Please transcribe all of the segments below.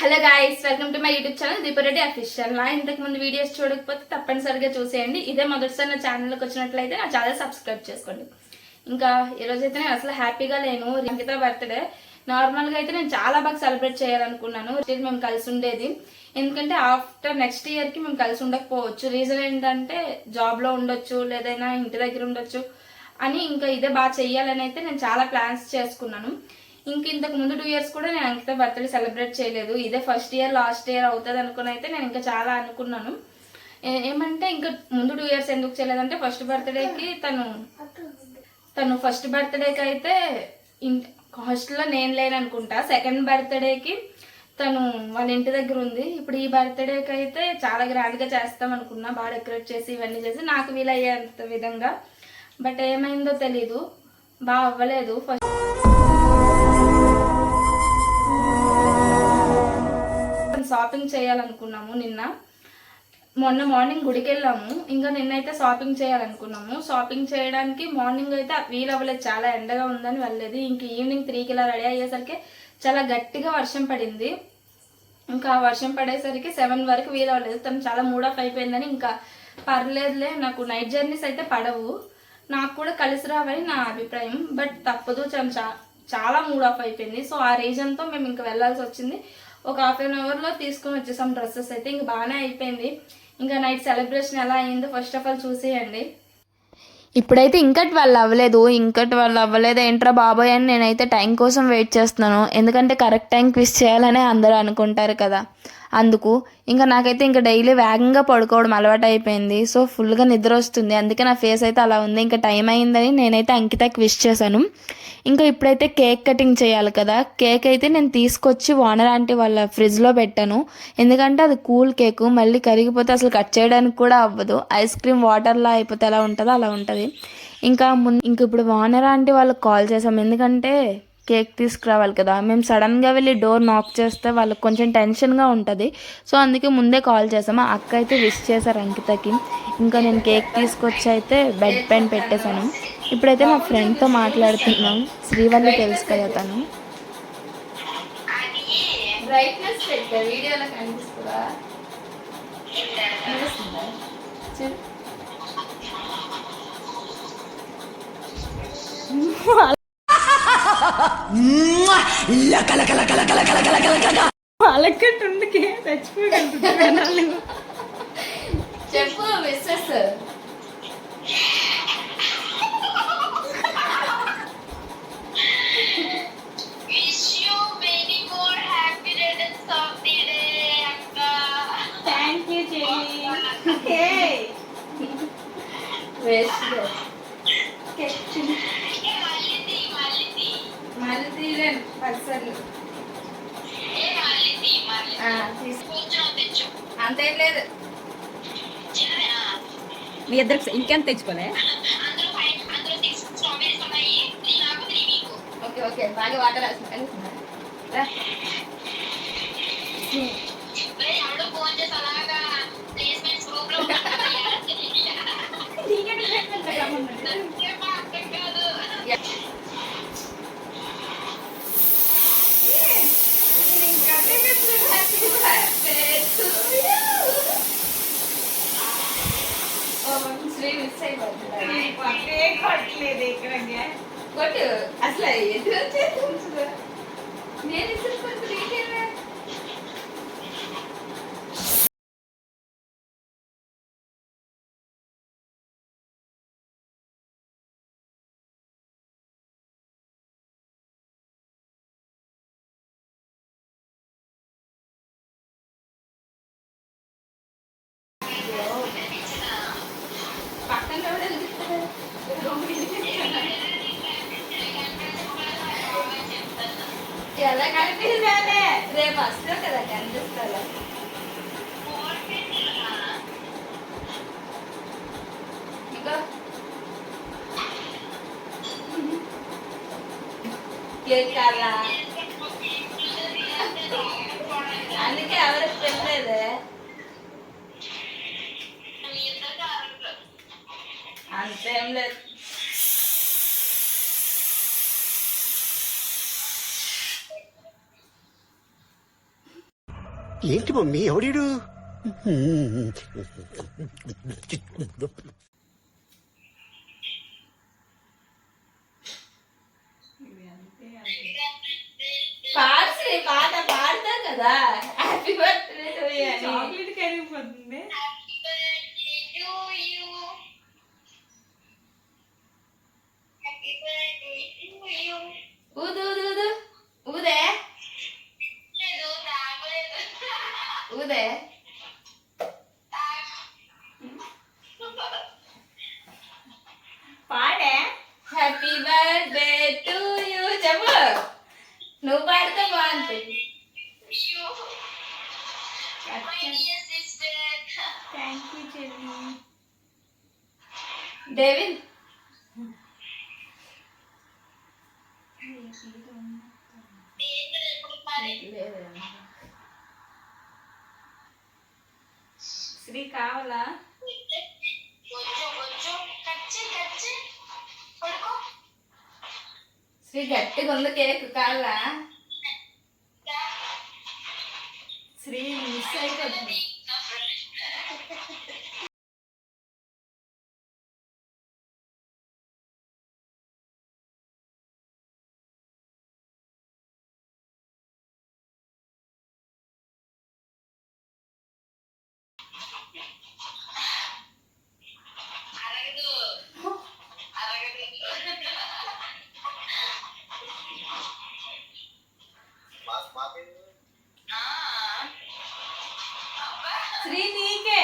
Hello guys welcome to my YouTube channel Deepa Reddy official నా ఇంతకు ముందు videos చూడకపోతే తప్పనిసరిగా చూసేయండి. ఇదే మొదటిసారి నా ఛానల్కి వచ్చినట్లయితే నా ఛానల్ సబ్స్క్రైబ్ చేసుకోండి. ఇంకా ఈరోజు అయితే నేను అసలు హ్యాపీగా లేను. రంకిత బర్త్డే నార్మల్గా అయితే నేను చాలా బాగా సెలబ్రేట్ చేయాలనుకున్నాను. మేము కలిసి ఉండేది. ఎందుకంటే ఆఫ్టర్ నెక్స్ట్ ఇయర్కి మేము కలిసి ఉండకపోవచ్చు. రీజన్ ఏంటంటే జాబ్లో ఉండొచ్చు లేదైనా ఇంటి దగ్గర ఉండొచ్చు అని ఇంకా ఇదే బాగా చెయ్యాలని అయితే నేను చాలా ప్లాన్స్ చేసుకున్నాను. ఇంక ఇంతకు ముందు టూ ఇయర్స్ కూడా నేను అంకిత బర్త్డే సెలబ్రేట్ చేయలేదు. ఇదే ఫస్ట్ ఇయర్ లాస్ట్ ఇయర్ అవుతుంది అనుకుని అయితే నేను ఇంకా చాలా అనుకున్నాను. ఏమంటే ఇంకా ముందు టూ ఇయర్స్ ఎందుకు చేయలేదంటే ఫస్ట్ బర్త్డేకి తను తను ఫస్ట్ బర్త్డేకి అయితే హాస్టల్లో నేను లేను అనుకుంటా. సెకండ్ బర్త్డేకి తను వాళ్ళ ఇంటి దగ్గర ఉంది. ఇప్పుడు ఈ బర్త్డేకి అయితే చాలా గ్రాండ్గా చేస్తాం అనుకున్నా. బాగా డెకరేట్ చేసి ఇవన్నీ చేసి నాకు వీలయ్యేంత విధంగా. బట్ ఏమైందో తెలీదు. బాగా అవ్వలేదు. ఫస్ట్ షాపింగ్ చేయాలనుకున్నాము నిన్న. మొన్న మార్నింగ్ గుడికి వెళ్ళాము ఇంకా నిన్నైతే షాపింగ్ చేయాలనుకున్నాము. షాపింగ్ చేయడానికి మార్నింగ్ అయితే వీలు అవ్వలేదు చాలా ఎండగా ఉందని వెళ్ళలేదు. ఇంక ఈవినింగ్ త్రీకి ఇలా రెడీ అయ్యేసరికి చాలా గట్టిగా వర్షం పడింది. ఇంకా వర్షం పడేసరికి సెవెన్ వరకు వీలు అవ్వలేదు తను చాలా మూడ్ ఆఫ్ అయిపోయిందని ఇంకా పర్లేదులే. నాకు నైట్ జర్నీస్ అయితే పడవు. నాకు కూడా కలిసి రావని నా అభిప్రాయం. బట్ తప్పదు. తను చా చాలా మూడ్ ఆఫ్ అయిపోయింది. సో ఆ రీజన్తో మేము ఇంకా వెళ్ళాల్సి వచ్చింది. ఒక హాఫ్ అన్ అవర్లో తీసుకొని వచ్చేసాం డ్రెస్సెస్ అయితే. ఇంక బాగానే అయిపోయింది. ఇంకా నైట్ సెలబ్రేషన్ ఎలా అయిందో ఫస్ట్ ఆఫ్ ఆల్ చూసేయండి. ఇప్పుడైతే ఇంకటి వాళ్ళు అవ్వలేదు. ఇంకటి వాళ్ళు అవ్వలేదు. ఏంట్రా బాబాయ్ అని నేనైతే టైం కోసం వెయిట్ చేస్తున్నాను. ఎందుకంటే కరెక్ట్ టైం క్విజ్ చేయాలని అందరూ అనుకుంటారు కదా. అందుకు ఇంకా నాకైతే ఇంకా డైలీ వేగంగా పడుకోవడం అలవాటు అయిపోయింది సో ఫుల్గా నిద్ర వస్తుంది అందుకే నా ఫేస్ అయితే అలా ఉంది. ఇంకా టైం అయిందని నేనైతే అంకితకి విష్ చేశాను. ఇంకా ఇప్పుడైతే కేక్ కటింగ్ చేయాలి కదా. కేక్ అయితే నేను తీసుకొచ్చి ఓనర్ ఆంటీ వాళ్ళ ఫ్రిడ్జ్లో పెట్టాను. ఎందుకంటే అది కూల్ కేక్. మళ్ళీ కరిగిపోతే అసలు కట్ చేయడానికి కూడా అవ్వదు. ఐస్ క్రీమ్ వాటర్లా అయిపోతే ఎలా ఉంటుందో అలా ఉంటుంది. ఇంకా ముందు ఇంక ఇప్పుడు ఓనర్ ఆంటీ వాళ్ళకి కాల్ చేసాం ఎందుకంటే కేక్ తీసుకురావాలి కదా. మేము సడన్గా వెళ్ళి డోర్ నాక్ చేస్తే వాళ్ళకి కొంచెం టెన్షన్గా ఉంటుంది. సో అందుకే ముందే కాల్ చేసాము ఆ అక్క అయితే విష్ చేశారు అంకితకి. ఇంకా నేను కేక్ తీసుకొచ్చి అయితే బెడ్ పెన్ పెట్టేశాను. ఇప్పుడైతే మా ఫ్రెండ్తో మాట్లాడుతున్నాం. శ్రీవల్లి తెలుసు కదా తను బ్రైట్నెస్ పెట్టా. వీడియోలో కనిపిస్తుందా? కనిపిస్తుందా? చూడు. చచ్చిపోయి చెప్పు మిస్సెస్ ఇద్దరు ఇంకెంత తెచ్చుకోలే అందులో ఫైవ్ అందులో సిక్స్ స్ట్రాబెరీస్ ఉన్నాయి త్రీ నాకు త్రీ మీకు ఓకే ఓకే బాగా వాటర్ రాసిన మరి ఎవడో ఫోన్ చేసి అలాగా ప్లేస్మెంట్స్ గ్రూప్లో అర్థం కాదు శ్రీ మిస్ అయిపోతుంది కొట్టు అసలు ఎదురు అంతేం లేదు ఏంటి మమ్మీ ఎవడీడు పాడతారు కదా. హ్యాపీ బర్త్డే చాక్లెట్ కరిగిపోతుంది. Birthday to you. ఊదు ఊదు ఊదు ఊదే లేదు, తాగలేదు. ఊదే పాడే హ్యాపీ బర్త్డే టు యూ చెప్పు నువ్వు పాడితే బాగుంటుంది You. My dear sister. Thank you చెల్లి డేవిడ్ ఏంటి ఎప్పుడు మరి? శ్రీ కావాలా శ్రీ గట్టిగా ఉంది కేక్ కావాలా? శ్రీ మిస్ అయిపోతుంది. శ్రీ నీకే.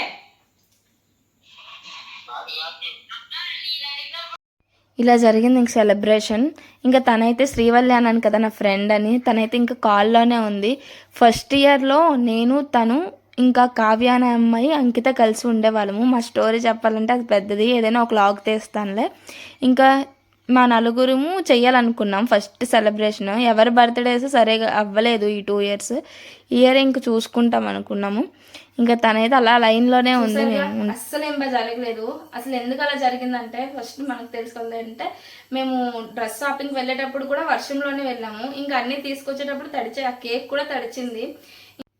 ఇలా జరిగింది ఇంక సెలబ్రేషన్ ఇంకా తనైతే శ్రీవల్లి అన్నాను కదా నా ఫ్రెండ్ అని. తనైతే ఇంకా కాల్లోనే ఉంది. ఫస్ట్ ఇయర్లో నేను తను ఇంకా కావ్య అనే అమ్మాయి అంకిత కలిసి ఉండేవాళ్ళము. మా స్టోరీ చెప్పాలంటే అది పెద్దది. ఏదైనా ఒక లాగ్ తీస్తానులే. ఇంకా మా నలుగురము చెయ్యాలనుకున్నాం ఫస్ట్ సెలబ్రేషన్. ఎవరి బర్త్డేస్ సరిగా అవ్వలేదు ఈ టూ ఇయర్స్. ఇయర్ ఇంక చూసుకుంటాం అనుకున్నాము. ఇంకా తనైతే అలా లైన్లోనే ఉంది? మేము అస్సలు ఏం బాగా జరగలేదు. అసలు ఎందుకు అలా జరిగిందంటే ఫస్ట్ మనకు తెలుసుకోవాలి అంటే మేము డ్రెస్ షాపింగ్ వెళ్ళేటప్పుడు కూడా వర్షంలోనే వెళ్ళాము. ఇంకా అన్ని తీసుకొచ్చేటప్పుడు తడిచే ఆ కేక్ కూడా తడిచింది.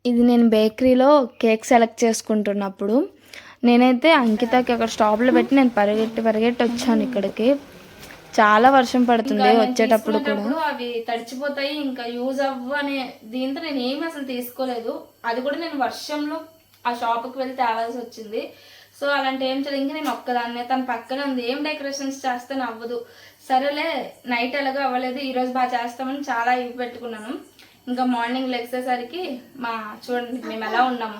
ఇది నేను బేకరీలో కేక్ సెలెక్ట్ చేసుకుంటున్నప్పుడు నేనైతే అంకితకి అక్కడ స్టాప్లో పెట్టి నేను పరిగెట్టి పరిగెట్టి వచ్చాను ఇక్కడికి. చాలా వర్షం పడుతుంది వచ్చేటప్పుడు కూడా. అవి తడిచిపోతాయి ఇంకా యూజ్ అవ్వు అనే దీంతో నేను ఏమీ అసలు తీసుకోలేదు. అది కూడా నేను వర్షంలో ఆ షాప్కి వెళ్ళి తేవాల్సి వచ్చింది. సో అలాంటి ఏం చేయలేదు. ఇంకా నేను ఒక్కదాన్నే తన పక్కనే ఉంది. ఏం డెకరేషన్స్ చేస్తే అవ్వదు సరేలే నైట్ ఎలాగో అవ్వలేదు. ఈరోజు బాగా చేస్తామని చాలా ఇవి పెట్టుకున్నాను. ఇంకా మార్నింగ్ లెగ్సేసరికి మా చూడండి మేము ఎలా ఉన్నాము.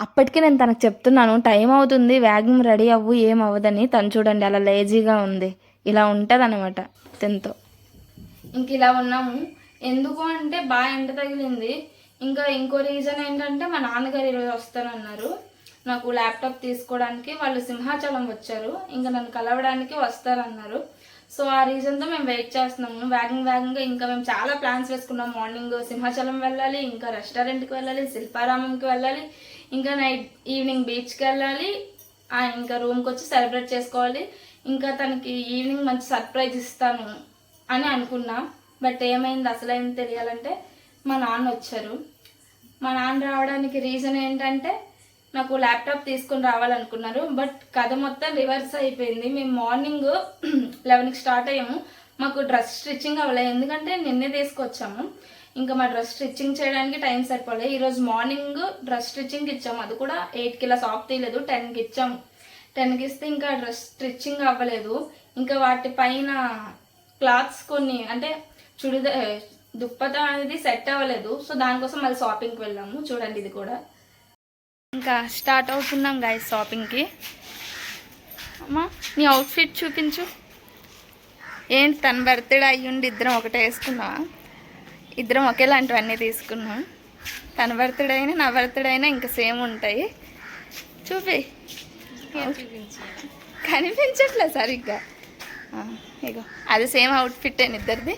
అప్పటికి నేను తనకు చెప్తున్నాను టైం అవుతుంది వ్యాగం రెడీ అవ్వు ఏం అవ్వదని. తను చూడండి అలా లేజీగా ఉంది. ఇలా ఉంటుంది అనమాట తినతో. ఇంక ఇలా ఉన్నాము. ఎందుకు అంటే బాగా ఎండ తగిలింది. ఇంకా ఇంకో రీజన్ ఏంటంటే మా నాన్నగారు ఈరోజు వస్తానన్నారు. నాకు ల్యాప్టాప్ తీసుకోవడానికి వాళ్ళు సింహాచలం వచ్చారు. ఇంకా నన్ను కలవడానికి వస్తారన్నారు. సో ఆ రీజన్తో మేము వెయిట్ చేస్తున్నాము. వేగంగా వేగంగా ఇంకా మేము చాలా ప్లాన్స్ వేసుకున్నాం. మార్నింగ్ సింహాచలం వెళ్ళాలి ఇంకా రెస్టారెంట్కి వెళ్ళాలి శిల్పారామంకి వెళ్ళాలి ఇంకా నైట్ ఈవినింగ్ బీచ్కి వెళ్ళాలి ఆ, ఇంకా రూమ్కి వచ్చి సెలబ్రేట్ చేసుకోవాలి. ఇంకా తనకి ఈవినింగ్ మంచి సర్ప్రైజ్ ఇస్తాను అని అనుకున్నాం. బట్ ఏమైంది? అసలైంది తెలియాలంటే మా నాన్న వచ్చారు. మా నాన్న రావడానికి రీజన్ ఏంటంటే నాకు ల్యాప్టాప్ తీసుకొని రావాలనుకున్నారు. బట్ కథ మొత్తం రివర్స్ అయిపోయింది. మేము మార్నింగ్ లెవెన్కి స్టార్ట్ అయ్యాము. మాకు డ్రెస్ స్టిచ్చింగ్ అవ్వలేదు. ఎందుకంటే నిన్నే తీసుకొచ్చాము. ఇంకా మా డ్రెస్ స్టిచ్చింగ్ చేయడానికి టైం సరిపోలేదు. ఈరోజు మార్నింగ్ డ్రెస్ స్టిచ్చింగ్ ఇచ్చాము. అది కూడా ఎయిట్కి ఇలా షాప్ తీయలేదు. టెన్కి ఇచ్చాము. టెన్కి ఇస్తే ఇంకా డ్రెస్ స్టిచ్చింగ్ అవ్వలేదు. ఇంకా వాటి పైన క్లాత్స్ కొన్ని అంటే చుడిదా దుప్పత అనేది సెట్ అవ్వలేదు. సో దానికోసం మళ్ళీ షాపింగ్కి వెళ్ళాము. చూడండి ఇది కూడా. ఇంకా స్టార్ట్ అవుతున్నాం గాయస్ షాపింగ్కి అమ్మా నీ అవుట్ఫిట్ చూపించు. ఏంటి తన బర్త్డే అయ్యుండి ఇద్దరం ఒకటే వేసుకున్నావా? ఇద్దరం ఒకేలాంటివన్నీ తీసుకున్నాం తన బర్త్డే అయినా నా బర్త్డే అయినా ఇంకా సేమ్ ఉంటాయి. చూపి. కనిపించట్లే సరిగ్గా. ఇగో అది సేమ్ అవుట్ఫిట్ అయిన ఇద్దరిది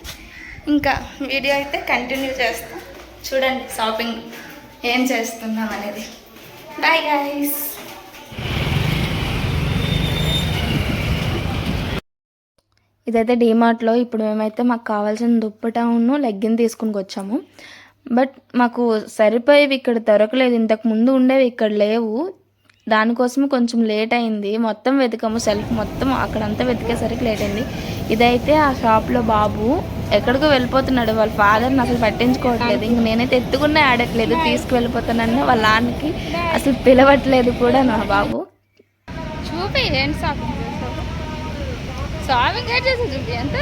ఇంకా వీడియో అయితే కంటిన్యూ చేస్తాం. చూడండి షాపింగ్ ఏం చేస్తున్నాం అనేది. బాయ్ గైస్ ఇదైతే డీమార్ట్లో ఇప్పుడు మేమైతే మాకు కావాల్సిన దుప్పటాను లెగ్గిన్ తీసుకుని వచ్చాము. బట్ మాకు సరిపోయేవి ఇక్కడ దొరకలేదు. ఇంతకు ముందు ఉండేవి ఇక్కడ లేవు. దానికోసం కొంచెం లేట్ అయింది. మొత్తం వెతికాము సెల్ఫ్ మొత్తం అక్కడంతా వెతికేసరికి లేట్ అయింది. ఇదైతే ఆ షాప్లో బాబు ఎక్కడికో వెళ్ళిపోతున్నాడు. వాళ్ళ ఫాదర్ని అసలు పట్టించుకోవట్లేదు. ఇంక నేనైతే ఎత్తుకున్నా ఆడట్లేదు. తీసుకువెళ్ళిపోతానని వాళ్ళ నాన్నకి అసలు పిలవట్లేదు కూడా నా బాబు. చూపి ఏంటి షాపింగ్ షాపింగ్ చూపి ఎంత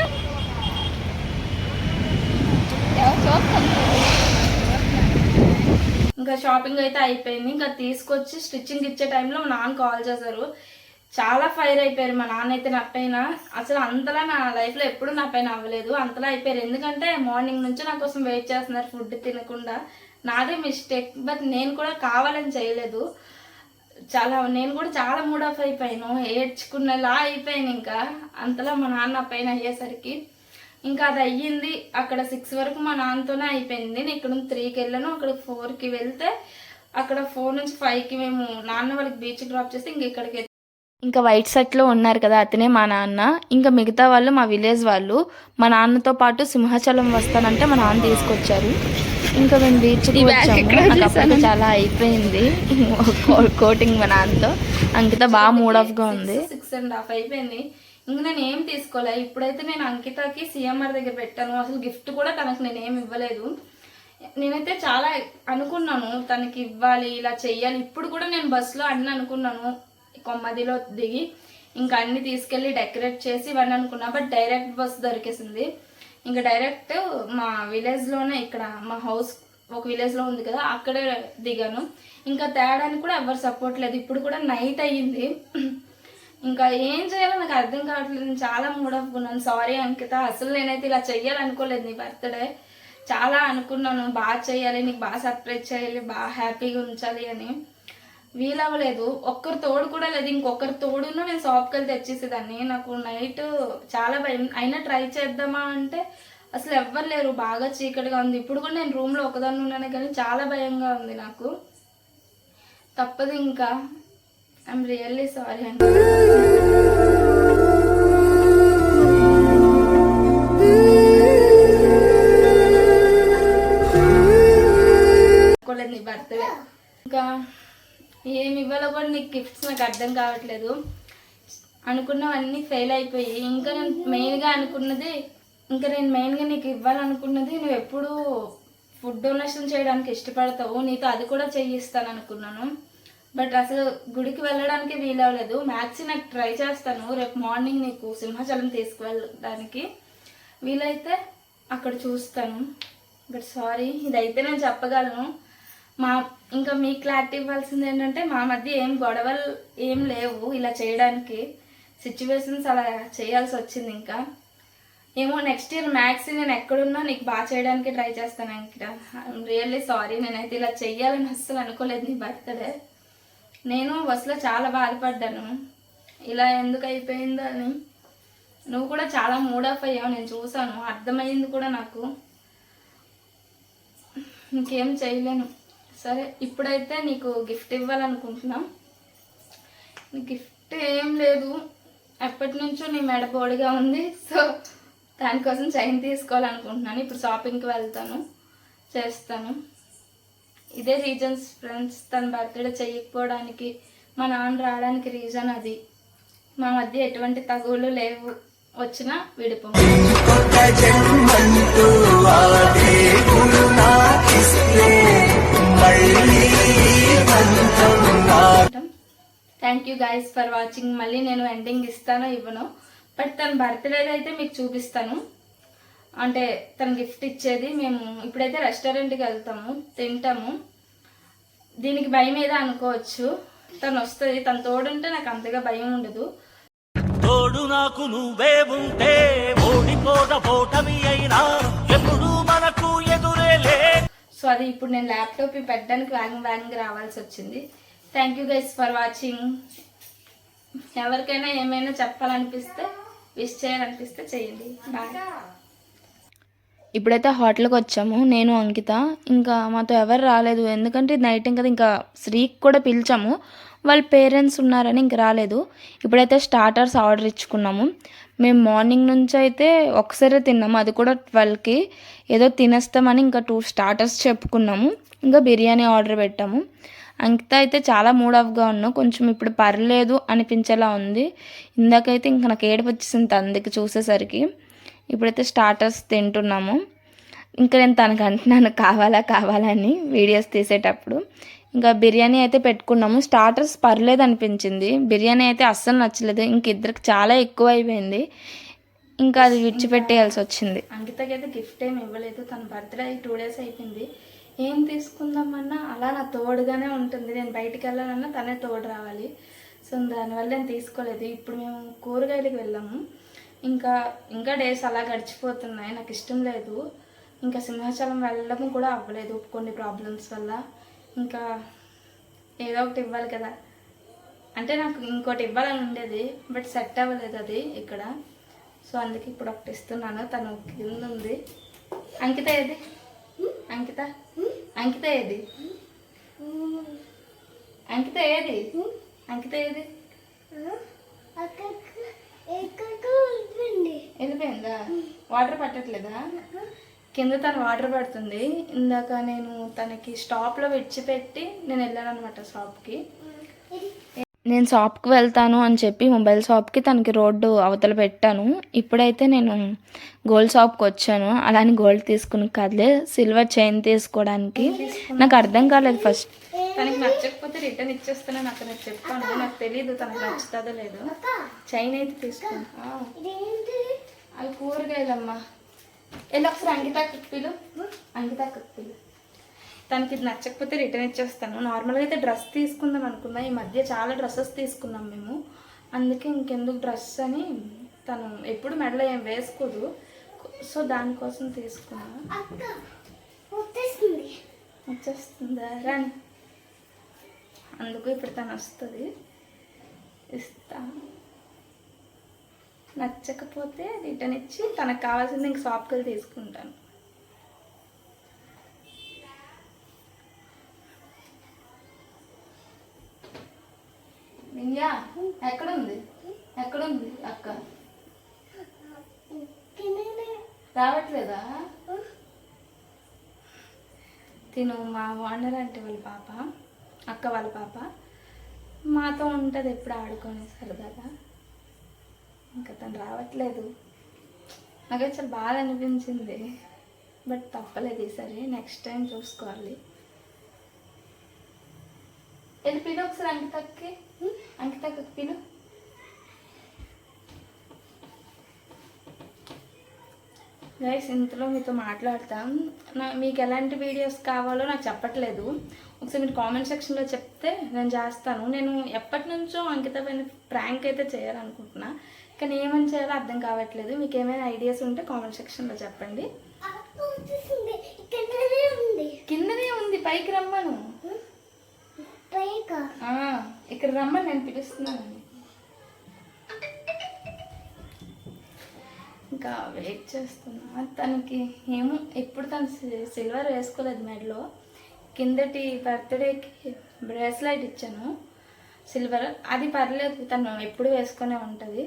ఇంకా షాపింగ్ అయితే అయిపోయింది. ఇంకా తీసుకొచ్చి స్టిచ్చింగ్ ఇచ్చే టైంలో మా నాన్న కాల్ చేశారు. చాలా ఫైర్ అయిపోయారు. మా నాన్న అయితే నా పైన. అసలు అంతలా నా లైఫ్లో ఎప్పుడు నా పైన అవ్వలేదు. అంతలా అయిపోయారు. ఎందుకంటే మార్నింగ్ నుంచి నా కోసం వెయిట్ చేస్తున్నారు ఫుడ్ తినకుండా. నాదే మిస్టేక్. బట్ నేను కూడా కావాలని చేయలేదు. చాలా నేను కూడా చాలా మూడ్ ఆఫ్ అయిపోయాను. ఏడ్చుకున్నలా అయిపోయాను ఇంకా. అంతలా మా నాన్న పైన అయ్యేసరికి. ఇంకా అది అయ్యింది. అక్కడ సిక్స్ వరకు మా నాన్నతోనే అయిపోయింది. నేను ఇక్కడ త్రీకి వెళ్ళాను. అక్కడ ఫోర్కి వెళ్తే అక్కడ ఫోర్ నుంచి ఫైవ్కి మేము నాన్న వాళ్ళకి బీచ్ డ్రాప్ చేస్తే ఇంక ఇక్కడికి ఇంకా వైట్ షర్ట్లో ఉన్నారు కదా అతనే మా నాన్న. ఇంకా మిగతా వాళ్ళు మా విలేజ్ వాళ్ళు. మా నాన్నతో పాటు సింహాచలం వస్తానంటే మా నాన్న తీసుకొచ్చారు. ఇంకా మేము బీచ్కి వచ్చాము. చాలా అయిపోయింది. కోటింగ్ మా నాన్నతో. అంకిత బాగా మూడ్ ఆఫ్గా ఉంది. సిక్స్ అండ్ హాఫ్ అయిపోయింది. ఇంక నేను ఏం తీసుకోలే. ఇప్పుడైతే నేను అంకితకి సిఎంఆర్ దగ్గర పెట్టాను. అసలు గిఫ్ట్ కూడా తనకు నేను ఏమి ఇవ్వలేదు. నేనైతే చాలా అనుకున్నాను తనకి ఇవ్వాలి ఇలా చెయ్యాలి. ఇప్పుడు కూడా నేను బస్సులో అన్ని అనుకున్నాను. కొమ్మదిలో దిగి ఇంకా అన్ని తీసుకెళ్ళి డెకరేట్ చేసి ఇవన్నీ అనుకున్నా. బట్ డైరెక్ట్ బస్ దొరికేసింది. ఇంకా డైరెక్ట్ మా విలేజ్లోనే ఇక్కడ మా హౌస్ ఒక విలేజ్లో ఉంది కదా అక్కడే దిగాను. ఇంకా తేడానికి కూడా ఎవరు సపోర్ట్ లేదు. ఇప్పుడు కూడా నైట్ అయ్యింది. ఇంకా ఏం చేయాలో నాకు అర్థం కావట్లేదు. నేను చాలా మూడ్ ఆఫ్ ఉన్నాను. సారీ అంకిత. అసలు నేనైతే ఇలా చెయ్యాలనుకోలేదు నీ బర్త్డే చాలా అనుకున్నాను. బాగా చేయాలి నీకు బాగా సర్ప్రైజ్ చేయాలి బాగా హ్యాపీగా ఉంచాలి అని. వీలవ్వలేదు. ఒక్కరు తోడు కూడా లేదు. ఇంకొకరు తోడును నేను షాప్కి వెళ్ళి తెచ్చేసేదాన్ని. నాకు నైట్ చాలా భయం. అయినా ట్రై చేద్దామా అంటే అసలు ఎవ్వరు లేరు. బాగా చీకటిగా ఉంది. ఇప్పుడు కూడా నేను రూమ్లో ఒకదాన్ని ఉన్నాను కానీ చాలా భయంగా ఉంది నాకు. తప్పదు ఇంకా. ఐఎమ్ రియల్లీ సారీ అండి నీ బర్త్డే ఇంకా ఏమి ఇవ్వాలో కూడా నీకు గిఫ్ట్స్ నాకు అర్థం కావట్లేదు. అనుకున్నవన్నీ ఫెయిల్ అయిపోయి ఇంకా నేను మెయిన్గా అనుకున్నది ఇంకా నేను మెయిన్గా నీకు ఇవ్వాలనుకున్నది నువ్వు ఎప్పుడూ ఫుడ్ డొనేషన్ చేయడానికి ఇష్టపడతావు. నీతో అది కూడా చేయిస్తాను అనుకున్నాను. బట్ అసలు గుడికి వెళ్ళడానికి వీలవ్వలేదు. మ్యాథ్స్ నాకు ట్రై చేస్తాను. రేపు మార్నింగ్ నీకు సింహాచలం తీసుకువెళ్ళడానికి వీలైతే అక్కడ చూస్తాను. బట్ సారీ ఇదైతే నేను చెప్పగలను. మా ఇంకా మీ క్లారిటీ ఇవ్వాల్సింది ఏంటంటే మా మధ్య ఏం గొడవలు ఏం లేవు ఇలా చేయడానికి. సిచ్యువేషన్స్ అలా చేయాల్సి వచ్చింది ఇంకా. ఏమో నెక్స్ట్ ఇయర్ మ్యాథ్స్ నేను ఎక్కడున్నా నీకు బాగా చేయడానికి ట్రై చేస్తాను ఇంకా రియల్లీ సారీ నేనైతే ఇలా చెయ్యాలని అస్సలు అనుకోలేదు నీ బర్త్డే. నేను బస్సులో చాలా బాధపడ్డాను. ఇలా ఎందుకు అయిపోయిందో అని నువ్వు కూడా చాలా మూడ్ ఆఫ్ అయ్యావు నేను చూసాను అర్థమైంది కూడా నాకు. ఇంకేం చేయలేను. సరే ఇప్పుడైతే నీకు గిఫ్ట్ ఇవ్వాలనుకుంటున్నా. గిఫ్ట్ ఏం లేదు. ఎప్పటి నుంచో నీ మెడ బోడిగా ఉంది. సో దానికోసం చైన్ తీసుకోవాలనుకుంటున్నాను. ఇప్పుడు షాపింగ్కి వెళ్తాను. చేస్తాను. ఇదే రీజన్స్ ఫ్రెండ్స్ తన బర్త్డే చేయకపోవడానికి మా నాన్న రావడానికి రీజన్ అది. మా మధ్య ఎటువంటి తగువులు లేవు. వచ్చినా విడుపు thank you guys for watching మళ్ళీ నేను ఎండింగ్ ఇస్తాను ఇవ్వను. బట్ తన బర్త్డే అయితే మీకు చూపిస్తాను. అంటే తన గిఫ్ట్ ఇచ్చేది మేము ఇప్పుడైతే రెస్టారెంట్కి వెళ్తాము తింటాము. దీనికి భయం ఏదో అనుకోవచ్చు. తను వస్తుంది తను తోడుంటే నాకు అంతగా భయం ఉండదు. తోడు నాకు నువ్వే ఉంటే ఓడిపోట ఓటమి అయినా ఎప్పుడు మనకు ఎదురే లే. సో అది ఇప్పుడు నేను ల్యాప్టాప్ పెట్టడానికి వేగం వేగంగా రావాల్సి వచ్చింది. Thank you guys for watching ఎవరికైనా ఏమైనా చెప్పాలనిపిస్తే విష్ చేయాలనిపిస్తే చేయండి. బాయ్ ఇప్పుడైతే హోటల్కి వచ్చాము నేను అంకిత. ఇంకా మాతో ఎవరు రాలేదు. ఎందుకంటే నైట్ ఇంకా ఇంకా శ్రీకి కూడా పిలిచాము. వాళ్ళ పేరెంట్స్ ఉన్నారని ఇంక రాలేదు. ఇప్పుడైతే స్టార్టర్స్ ఆర్డర్ ఇచ్చుకున్నాము. మేము మార్నింగ్ నుంచి అయితే ఒకసారి తిన్నాము. అది కూడా ట్వెల్వ్కి. ఏదో తినేస్తామని ఇంకా టూ స్టార్టర్స్ చెప్పుకున్నాము. ఇంకా బిర్యానీ ఆర్డర్ పెట్టాము. అంకిత అయితే చాలా మూడ్ ఆఫ్గా ఉన్నాం కొంచెం ఇప్పుడు పర్లేదు అనిపించేలా ఉంది. ఇందాకైతే ఇంకా నాకు ఏడుపు వచ్చేసింది అందుకు చూసేసరికి. ఇప్పుడైతే స్టార్టర్స్ తింటున్నాము. ఇంకా నేను తనకు అంటున్నాను కావాలా కావాలా అని వీడియోస్ తీసేటప్పుడు. ఇంకా బిర్యానీ అయితే పెట్టుకున్నాము. స్టార్టర్స్ పర్లేదు అనిపించింది. బిర్యానీ అయితే అస్సలు నచ్చలేదు. ఇంక ఇద్దరికి చాలా ఎక్కువ అయిపోయింది ఇంకా అది విడిచిపెట్టేయాల్సి వచ్చింది. అంకితకి అయితే గిఫ్ట్ ఏమి ఇవ్వలేదు. తన బర్త్డే టూ డేస్ అయిపోయింది. ఏం తీసుకుందామన్నా అలా నా తోడుగానే ఉంటుంది. నేను బయటికి వెళ్ళాలన్నా తనే తోడు రావాలి. సో దానివల్ల నేను తీసుకోలేదు. ఇప్పుడు మేము కూరగాయలకు వెళ్ళాము. ఇంకా ఇంకా డేస్ అలా గడిచిపోతున్నాయి. నాకు ఇష్టం లేదు. ఇంకా సింహాచలం వెళ్ళడం కూడా అవ్వలేదు కొన్ని ప్రాబ్లమ్స్ వల్ల. ఇంకా ఏదో ఒకటి ఇవ్వాలి కదా. అంటే నాకు ఇంకోటి ఇవ్వాలని ఉండేది బట్ సెట్ అవ్వలేదు అది ఇక్కడ. సో అందుకే ఇప్పుడు ఒకటి ఇస్తున్నాను. తను కింద ఉంది. అంకిత ఏది? అంకిత? అంకిత ఏది? అంకిత ఏది? అంకిత ఏది? వెళ్ళిపోయిందా. వాటర్ పట్టట్లేదా? కింద తను వాటర్ పడుతుంది. ఇందాక నేను తనకి స్టాప్లో విడిచిపెట్టి నేను వెళ్ళాను అనమాట షాప్కి నేను షాప్కి వెళ్తాను అని చెప్పి మొబైల్ షాప్కి తనకి రోడ్డు అవతల పెట్టాను. ఇప్పుడైతే నేను గోల్డ్ షాప్కి వచ్చాను. అలాని గోల్డ్ తీసుకుని కదలే సిల్వర్ చైన్ తీసుకోవడానికి. నాకు అర్థం కాలేదు ఫస్ట్ తనకి నచ్చకపోతే రిటర్న్ ఇచ్చేస్తానని అక్కడ నేను చెప్పాను నాకు తెలియదు తనకు నచ్చుతుందో లేదో. చైన్ అయితే తీసుకుంటా. అవి కూరగాయలమ్మా. వెళ్ళి ఒకసారి అంకిత కుప్పిలు అంకిత కుప్పిలు తనకి ఇది నచ్చకపోతే రిటర్న్ ఇచ్చేస్తాను. నార్మల్గా అయితే డ్రెస్ తీసుకుందాం అనుకున్నా. ఈ మధ్య చాలా డ్రెస్సెస్ తీసుకున్నాం మేము. అందుకే ఇంకెందుకు డ్రెస్ అని తను ఎప్పుడు మెడలో ఏం వేసుకోదు. సో దానికోసం తీసుకున్నా. వచ్చేస్తుందా రాని అందుకు ఇప్పుడు తను వస్తుంది. ఇస్తా. నచ్చకపోతే రిటర్న్ ఇచ్చి తనకు కావాల్సింది ఇంక షాప్కి వెళ్ళి తీసుకుంటాను. విన్యా ఎక్కడుంది? ఎక్కడుంది అక్క? రావట్లేదా? తిను మా ఓనర్ అంటే వాళ్ళ పాప. అక్క వాళ్ళ పాప. మాతో ఉంటుంది ఎప్పుడు ఆడుకొని సరదాగా. ఇంకా తను రావట్లేదు. నాకైతే చాలా బాధ అనిపించింది. బట్ తప్పలేదు ఈసారి. నెక్స్ట్ టైం చూసుకోవాలి. వెళ్ళి పిలు ఒకసారి అంకితక్కి అంకితక్కకి పిలు. గైస్ ఇంతలో మీతో మాట్లాడతాం. నా మీకు ఎలాంటి వీడియోస్ కావాలో నాకు చెప్పట్లేదు. ఒకసారి మీరు కామెంట్ సెక్షన్లో చెప్తే నేను చేస్తాను. నేను ఎప్పటి నుంచో అంకిత పైన ప్రాంక్ అయితే చేయాలనుకుంటున్నా. కానీ ఏమని చేయాలో అర్థం కావట్లేదు. మీకు ఏమైనా ఐడియాస్ ఉంటే కామెంట్ సెక్షన్లో చెప్పండి. కిందనే ఉంది పైకి రమ్మను. ఇక్కడ రమ్మని నేను పిలుస్తున్నానండి. ఇంకా వెయిట్ చేస్తున్నా. తనకి ఏమో ఎప్పుడు తను సిల్వర్ వేసుకోలేదు మెడలో. కిందటి బర్త్డేకి బ్రేస్లైట్ ఇచ్చాను. సిల్వర్ అది పర్లేదు తను ఎప్పుడు వేసుకొనే ఉంటుంది.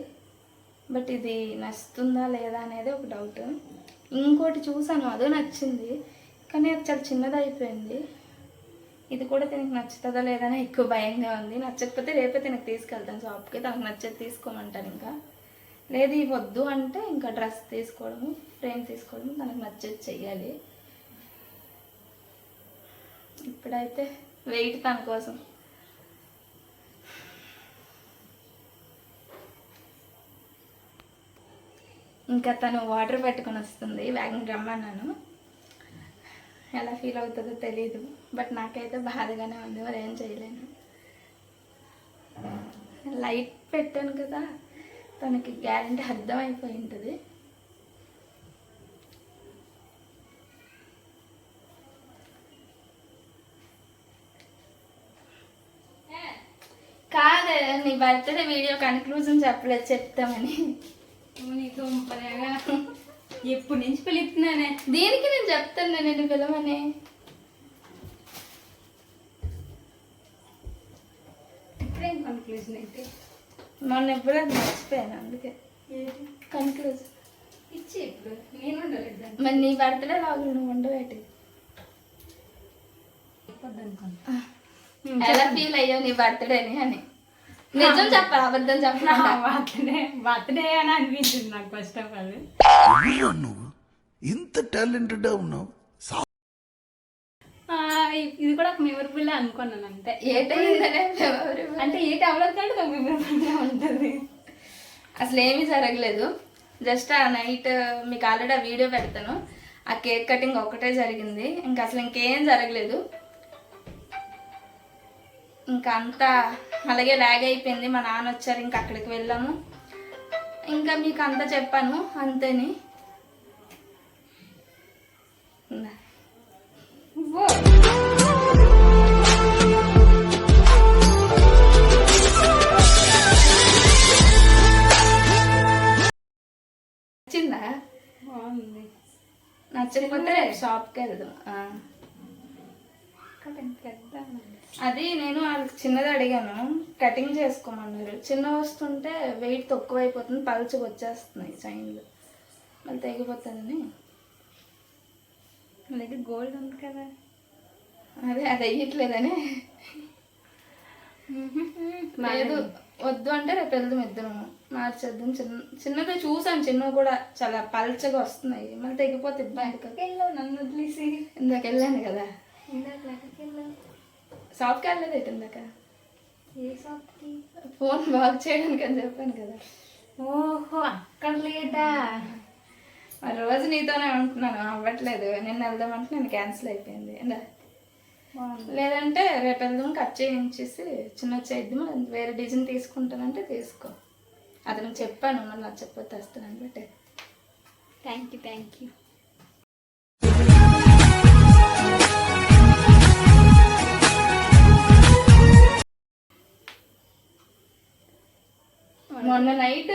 బట్ ఇది నచ్చుతుందా లేదా అనేది ఒక డౌట్. ఇంకోటి చూసాను అదో నచ్చింది. కానీ అది చాలా చిన్నది అయిపోయింది ఇది కూడా తినకు నచ్చుతుందా లేదా అని ఎక్కువ భయంగా ఉంది. నచ్చకపోతే రేపే తినకు తీసుకెళ్తాను షాప్కి. తనకు నచ్చేది తీసుకోమంటాను ఇంకా. లేదు ఇవి వద్దు అంటే ఇంకా డ్రెస్ తీసుకోవడము ఫ్రేమ్ తీసుకోవడము తనకు నచ్చేది చెయ్యాలి. ఇప్పుడైతే వెయిట్ తన కోసం. ఇంకా తను వాటర్ పెట్టుకొని వస్తుంది. వ్యాగన్ రమ్మన్నాను. ఎలా ఫీల్ అవుతుందో తెలీదు. బట్ నాకైతే బాధగానే ఉంది. మరి ఏం చేయలేను. లైట్ పెట్టాను కదా. తనకి గ్యారంటీ అర్థమైపోయి ఉంటుంది కాదే నీ బర్త్డే వీడియో కన్క్లూజన్ చెప్పలేదు చెప్తామని. నీకు ఉంపలేగా ఎప్పటి నుంచి పిలుపుతున్నానే దీనికి నేను చెప్తాను నేను పిలవని. ఇప్పుడేం కన్క్లూజన్ అయితే మొన్న ఎప్పుడో మర్చిపోయాను అందుకే. ఏంటి కన్క్లూజ్ ఇచ్చి ఇప్పుడు. నేను ఉండలేదు మరి నీ బర్త్డే లాగు నువ్వు అనుకోండి ఎలా ఫీల్ అయ్యావు నీ బర్త్డేని అని? నిజం చెప్పాలి అబద్ధం చెప్పకుండా. బర్త్డే బర్త్డే అని అనిపించింది నాకు ఫస్ట్ ఆఫ్ ఆల్ నువ్వు ఇంత టాలెంటెడ్ ఉన్నావు. ఇది కూడా ఒక మెమరబుల్ అనుకున్నాను అంతే. ఏటైందనే ఎవరు? అంటే ఏ ఒక మెమరబుల్ ఉంటుంది? అసలు ఏమీ జరగలేదు. జస్ట్ ఆ నైట్ మీకు ఆల్రెడీ ఆ వీడియో పెడతాను. ఆ కేక్ కటింగ్ ఒకటే జరిగింది. ఇంకా అసలు ఇంకేం జరగలేదు. ఇంకా అంతా అలాగే లాగ్ అయిపోయింది. మా నాన్న వచ్చారు ఇంకా అక్కడికి వెళ్ళాము. ఇంకా మీకు అంతా చెప్పాను అంతేని. నచ్చిందా? బాగుంది. నచ్చకపోతే షాప్కి వెళ్దాం. పెద్ద అది నేను వాళ్ళకి చిన్నది అడిగాను. కటింగ్ చేసుకోమన్నారు. చిన్న వస్తుంటే వెయిట్ తక్కువ అయిపోతుంది పలుచగా వచ్చేస్తున్నాయి చైన్లు. మళ్ళీ తెగిపోతుందని. నా దగ్గర గోల్డ్ ఉంది కదా. అదే అది అయ్యట్లేదని. లేదు వద్దు అంటే రేపు వెళ్దాం ఇద్దరం మార్చేద్దాం. చిన్న చిన్నది చూసాను చిన్నవి కూడా చాలా పల్చగా వస్తున్నాయి. మళ్ళీ తెగిపోతే ఇబ్బంది. కదా నన్ను వదిలేసి. ఇందాక వెళ్ళాను కదా. ఇందాక వెళ్ళావు. షాప్కి వెళ్ళలేదు ఏంటి ఇందాక ఏ షాప్కి ఫోన్ బాగు చేయడానికి అని చెప్పాను కదా. ఓహో అక్కడ లేడా? మరి రోజు నీతోనే ఉంటున్నాను అవ్వట్లేదు. నిన్న వెళ్దామంటే నేను క్యాన్సిల్ అయిపోయింది. లేదంటే రేపు వెళ్దాం కట్ చేయించేసి చిన్న చేద్దాం వేరే డిజైన్ తీసుకుంటానంటే తీసుకో. అతను చెప్పాను మళ్ళీ నాకు చెప్పొద్దు వస్తానని బట్టి థ్యాంక్ యూ థ్యాంక్ యూ మొన్న నైట్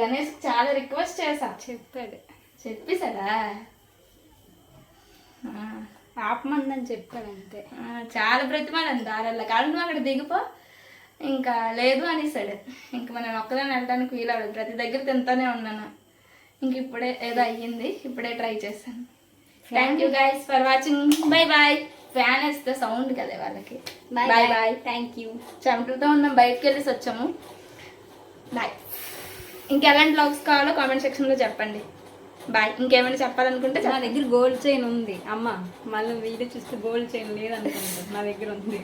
గణేష్ చాలా రిక్వెస్ట్ చేశా. చెప్పాడు. చెప్పేశాడా? ఆ, ఆపమందని చెప్పాడు అంతే. చాలా బ్రతిమాలని దారిలో కాదు నువ్వు అక్కడ దిగిపో. ఇంకా లేదు అనేసాడు. ఇంక మనం ఒక్కదాన్ని వెళ్ళడానికి వీలవదు. ప్రతి దగ్గర తింటానే ఉన్నాను. ఇంక ఇప్పుడే ఏదో అయ్యింది. ఇప్పుడే ట్రై చేశాను. Thank you guys for watching bye bye fan వేస్తే సౌండ్ కదా వాళ్ళకి. బాయ్ బాయ్ థ్యాంక్ యూ చెమటలతో ఉన్నాం. బయటకు వెళ్ళేసి వచ్చాము. బాయ్ ఇంకెలాంటి బ్లాగ్స్ కావాలో కామెంట్ సెక్షన్లో చెప్పండి. బాయ్ ఇంకేమైనా చెప్పాలనుకుంటే నా దగ్గర గోల్డ్ చైన్ ఉంది. అమ్మ మళ్ళీ వీడియో చూస్తే గోల్డ్ చైన్ లేదనుకుంటా. నా దగ్గర ఉంది.